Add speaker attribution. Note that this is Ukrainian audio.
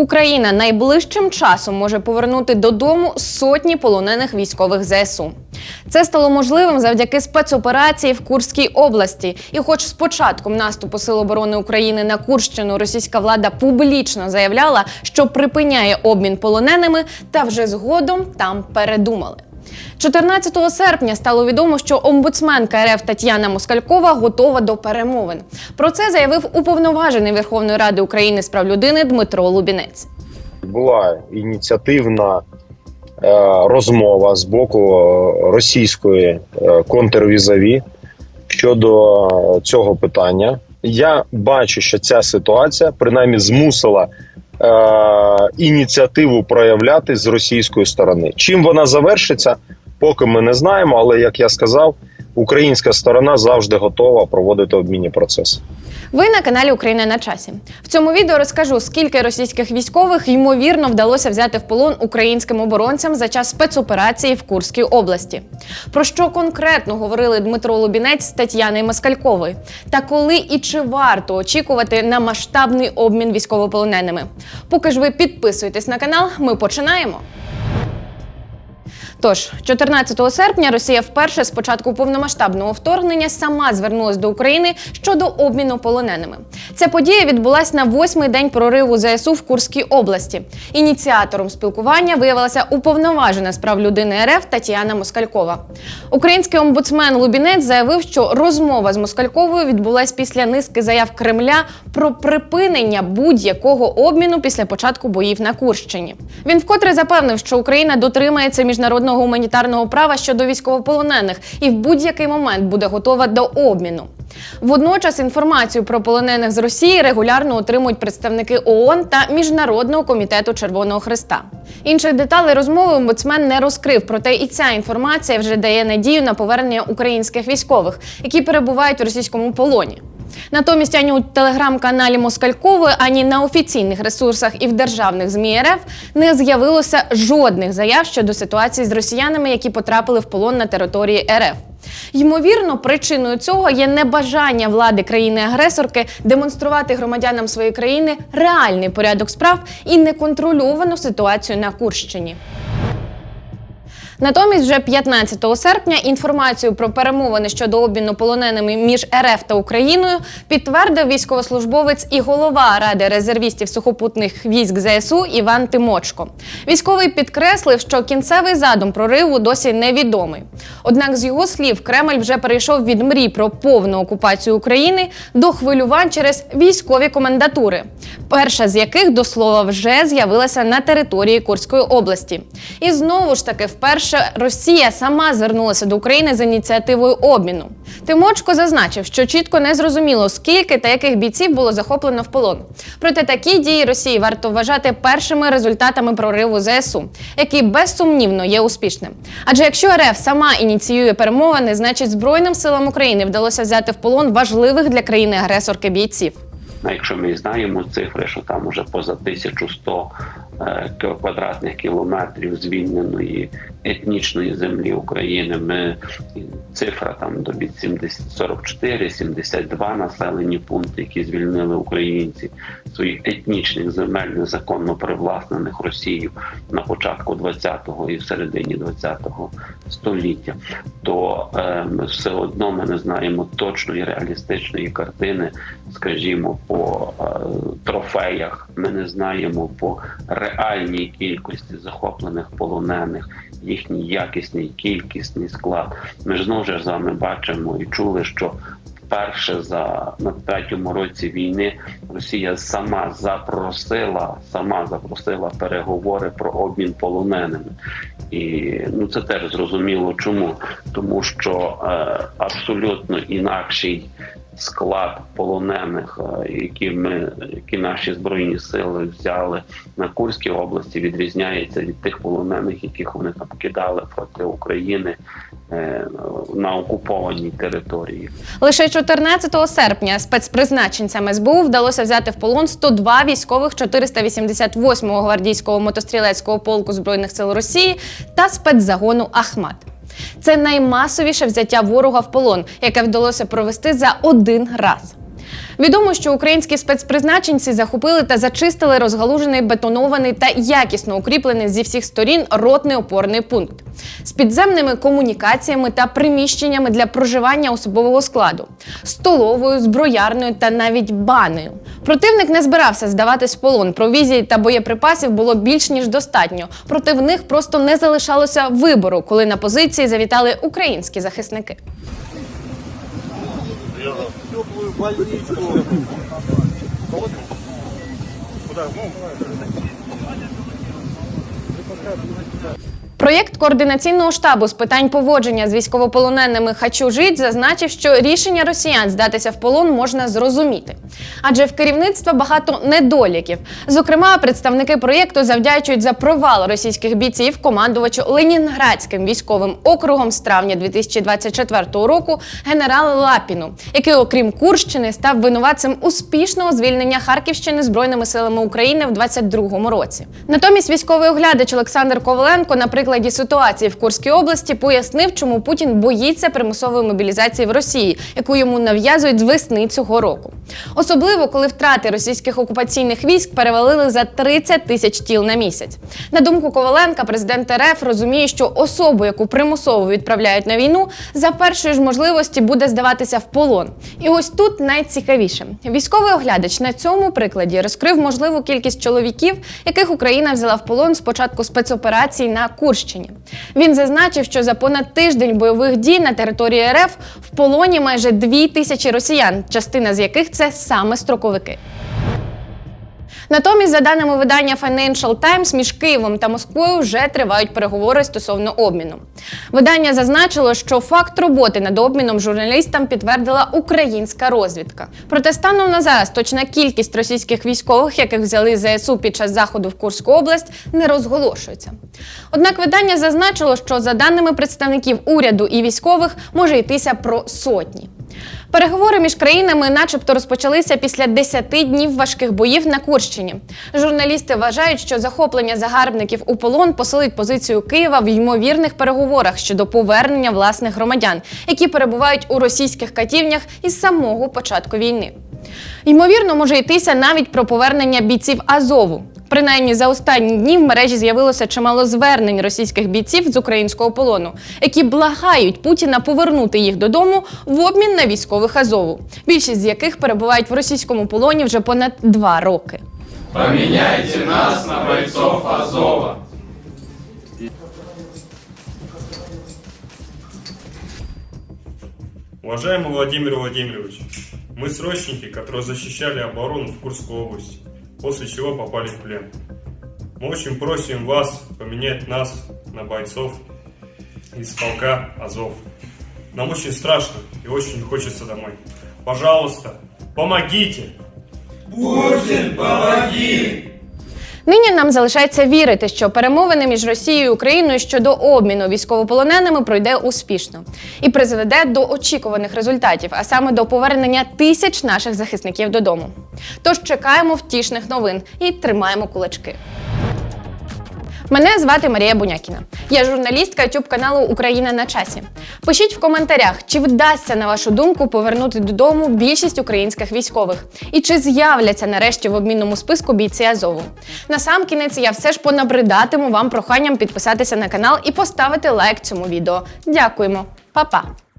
Speaker 1: Україна найближчим часом може повернути додому сотні полонених військових ЗСУ. Це стало можливим завдяки спецоперації в Курській області. І, хоч з початком наступу Сил оборони України на Курщину російська влада публічно заявляла, що припиняє обмін полоненими, та вже згодом там передумали. 14 серпня стало відомо, що омбудсменка РФ Тетяна Москалькова готова до перемовин. Про це заявив уповноважений Верховної Ради України з прав людини Дмитро Лубінець.
Speaker 2: була ініціативна е, розмова з боку е, російської е, контрвізаві щодо цього питання. Я бачу, що ця ситуація принаймні змусила ініціативу проявляти з російської сторони. Чим вона завершиться, поки ми не знаємо. Але як я сказав, українська сторона завжди готова проводити обмінні процеси.
Speaker 1: Ви на каналі Україна на часі. В цьому відео розкажу, скільки російських військових ймовірно вдалося взяти в полон українським оборонцям за час спецоперації в Курській області. Про що конкретно говорили Дмитро Лубінець з Тетяною Москальковою, та коли і чи варто очікувати на масштабний обмін військовополоненими. Поки ж ви підписуєтесь на канал, ми починаємо. Тож, 14 серпня Росія вперше з початку повномасштабного вторгнення сама звернулась до України щодо обміну полоненими. Ця подія відбулася на восьмий день прориву ЗСУ в Курській області. Ініціатором спілкування виявилася уповноважена з прав людини РФ Тетяна Москалькова. Український омбудсмен Лубінець заявив, що розмова з Москальковою відбулась після низки заяв Кремля про припинення будь-якого обміну після початку боїв на Курщині. Він вкотре запевнив, що Україна дотримається міжнародного гуманітарного права щодо військовополонених і в будь-який момент буде готова до обміну. Водночас інформацію про полонених з Росії регулярно отримують представники ООН та Міжнародного комітету Червоного Христа. Інших деталей розмови омбудсмен не розкрив, проте і ця інформація вже дає надію на повернення українських військових, які перебувають в російському полоні. Натомість ані у телеграм-каналі Москалькової, ані на офіційних ресурсах і в державних ЗМІ РФ не з'явилося жодних заяв щодо ситуації з росіянами, які потрапили в полон на території РФ. Ймовірно, причиною цього є небажання влади країни-агресорки демонструвати громадянам своєї країни реальний порядок справ і неконтрольовану ситуацію на Курщині. Натомість, вже 15 серпня інформацію про перемовини щодо обміну полоненими між РФ та Україною підтвердив військовослужбовець і голова ради резервістів сухопутних військ ЗСУ Іван Тимочко. Військовий підкреслив, що кінцевий задум прориву досі невідомий. Однак, з його слів, Кремль вже перейшов від мрій про повну окупацію України до хвилювань через військові комендатури, перша з яких до слова вже з'явилася на території Курської області. І знову ж таки, вперше Росія сама звернулася до України з ініціативою обміну. Тимочко зазначив, що чітко не зрозуміло, скільки та яких бійців було захоплено в полон. Проте такі дії Росії варто вважати першими результатами прориву ЗСУ, який безсумнівно є успішним. Адже якщо РФ сама ініціює перемовини, значить Збройним силам України вдалося взяти в полон важливих для країни агресорки бійців.
Speaker 3: А якщо ми знаємо цифри, що там уже поза 1100 е, квадратних кілометрів звільненої етнічної землі України, ми цифра там до 44, 72 населені пункти, які звільнили українці своїх етнічних земель незаконно привласнених Росією на початку 20-го і в середині 20-го століття, то е, все одно ми не знаємо точної реалістичної картини, скажімо, по е, трофеях. Ми не знаємо по реальній кількості захоплених полонених, їхній якісний кількісний склад. Ми ж знову ж з вами бачимо і чули, що вперше за на третьому році війни Росія сама запросила, сама запросила переговори про обмін полоненими. І ну це теж зрозуміло, чому тому, що е, абсолютно інакший склад полонених, е, які ми які наші збройні сили взяли на Курській області, відрізняється від тих полонених, яких вони там кидали проти України е, на окупованій території.
Speaker 1: Лише 14 серпня спецпризначенцям СБУ вдалося взяти в полон 102 військових 488-го гвардійського мотострілецького полку збройних сил Росії та спецзагону Ахмат. Це наймасовіше взяття ворога в полон, яке вдалося провести за один раз. Відомо, що українські спецпризначенці захопили та зачистили розгалужений бетонований та якісно укріплений зі всіх сторін ротний опорний пункт з підземними комунікаціями та приміщеннями для проживання особового складу, столовою, зброярною та навіть банею. Противник не збирався здаватись в полон. Провізії та боєприпасів було більш ніж достатньо. Проти в них просто не залишалося вибору, коли на позиції завітали українські захисники.
Speaker 4: Теплую больничку. Куда? Ну,
Speaker 1: Проєкт координаційного штабу з питань поводження з військовополоненими «Хочу жить» зазначив, що рішення росіян здатися в полон можна зрозуміти, адже в керівництва багато недоліків. Зокрема, представники проєкту завдячують за провал російських бійців командувачу Ленінградським військовим округом з травня 2024 року генералу Лапіну, який, окрім Курщини, став винуватцем успішного звільнення Харківщини збройними силами України в 2022 році. Натомість військовий оглядач Олександр Коваленко на прикладі ситуації в Курській області пояснив, чому Путін боїться примусової мобілізації в Росії, яку йому нав'язують з весни цього року. Особливо коли втрати російських окупаційних військ перевалили за 30 тисяч тіл на місяць. На думку Коваленка, президент РФ розуміє, що особу, яку примусово відправляють на війну, за першої ж можливості буде здаватися в полон. І ось тут найцікавіше: військовий оглядач на цьому прикладі розкрив можливу кількість чоловіків, яких Україна взяла в полон з початку спецоперації на Курщині. Він зазначив, що за понад тиждень бойових дій на території РФ в полоні майже дві тисячі росіян, частина з яких це саме строковики. Натомість, за даними видання Financial Times, між Києвом та Москвою вже тривають переговори стосовно обміну. Видання зазначило, що факт роботи над обміном журналістам підтвердила українська розвідка. Проте станом на зараз точна кількість російських військових, яких взяли ЗСУ під час заходу в Курську область, не розголошується. Однак видання зазначило, що за даними представників уряду і військових може йтися про сотні. Переговори між країнами, начебто, розпочалися після 10 днів важких боїв на Курщині. Журналісти вважають, що захоплення загарбників у полон посилить позицію Києва в ймовірних переговорах щодо повернення власних громадян, які перебувають у російських катівнях із самого початку війни. Ймовірно, може йтися навіть про повернення бійців Азову. Принаймні за останні дні в мережі з'явилося чимало звернень російських бійців з українського полону, які благають Путіна повернути їх додому в обмін на військових Азову, більшість з яких перебувають в російському полоні вже понад два роки.
Speaker 5: Поменяйте нас на бойцов Азова.
Speaker 4: Уважаемый Владимир Владимирович, мы срочники, которые защищали оборону в Курской области, После чего попали в плен. Мы очень просим вас поменять нас на бойцов из полка Азов. Нам очень страшно и очень хочется домой. Пожалуйста, помогите!
Speaker 5: Путин, помоги!
Speaker 1: Нині нам залишається вірити, що перемовини між Росією і Україною щодо обміну військовополоненими пройде успішно і призведе до очікуваних результатів, а саме до повернення тисяч наших захисників додому. Тож чекаємо втішних новин і тримаємо кулачки. Мене звати Марія Бунякіна. Я журналістка youtube каналу Україна на часі. Пишіть в коментарях, чи вдасться, на вашу думку, повернути додому більшість українських військових, і чи з'являться нарешті в обмінному списку бійці Азову. Насамкінець я все ж понабридатиму вам проханням підписатися на канал і поставити лайк цьому відео. Дякуємо, Па-па!